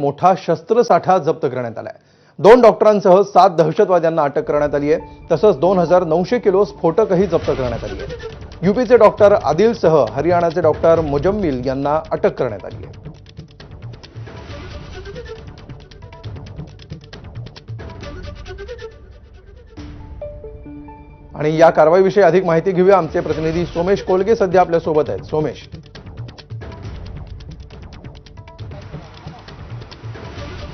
मोठा शस्त्रसाठा जप्त करण्यात आलाय. दोन डॉक्टरांसह सात दहशतवाद्यांना अटक करण्यात आली आहे. तसंच दोन हजार नऊशे किलो स्फोटकही जप्त करण्यात आली आहे. युपीचे डॉक्टर आदिलसह हरियाणाचे डॉक्टर मुजम्मिल यांना अटक करण्यात आली आहे. आणि या कारवाईविषयी अधिक माहिती घेऊया. आमचे प्रतिनिधी सोमेश कोलगे सध्या आपल्यासोबत आहेत. सोमेश.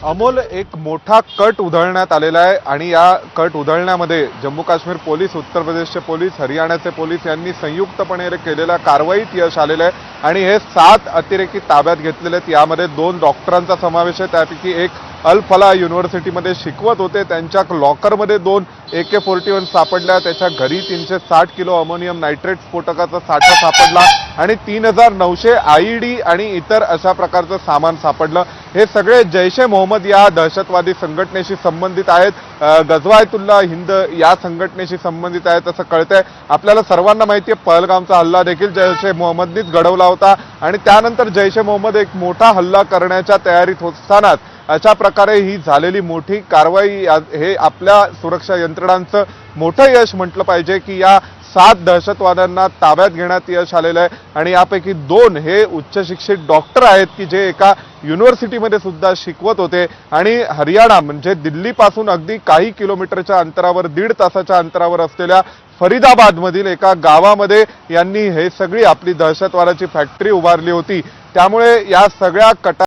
अमोल एक मोठा कट उधळण्यात आलेला आहे आणि या कट उधळण्यामध्ये जम्मू काश्मीर पोलीस उत्तर प्रदेशचे पोलीस हरियाणाचे पोलीस यांनी संयुक्तपणे केलेल्या कारवाईत यश आलेलं आहे आणि हे सात अतिरेकी ताब्यात घेतलेले आहेत. यामध्ये दोन डॉक्टरांचा समावेश आहे. त्यापैकी एक अल फला युनिव्हर्सिटीमध्ये शिकवत होते. त्यांच्या लॉकरमध्ये दोन ए के फोर्टी वन सापडल्या. त्याच्या घरी तीनशे साठ किलो अमोनियम नायट्रेट स्फोटकाचा साठा सापडला आणि तीन हजार नऊशे आय डी आणि इतर अशा प्रकारचं सामान सापडलं. हे सगळे जैश ए मोहम्मद या दहशतवादी संघटनेशी संबंधित आहेत. गजवायतुल्ला हिंद या संघटनेशी संबंधित आहेत असं कळतंय. आपल्याला सर्वांना माहिती आहे पहलगामचा हल्ला देखील जैश ए मोहम्मदनीच घडवला होता. आणि त्यानंतर जैश ए मोहम्मद एक मोठा हल्ला करण्याच्या तयारीत असतानाच अशा प्रकारे ही झालेली मोठी कारवाई या- हे आपल्या सुरक्षा यंत्रणांचं मोठं यश म्हटलं पाहिजे की या सात दहशतवाद्यांना ताब्यात घेण्यात यश आलेलं आहे. आणि यापैकी दोन हे उच्च शिक्षित डॉक्टर आहेत की जे एका युनिव्हर्सिटीमध्ये सुद्धा शिकवत होते. आणि हरियाणा म्हणजे दिल्लीपासून अगदी काही किलोमीटरच्या अंतरावर दीड तासाच्या अंतरावर असलेल्या फरीदाबादमधील एका गावामध्ये यांनी हे सगळी आपली दहशतवादाची फॅक्टरी उभारली होती. त्यामुळे या सगळ्या कटा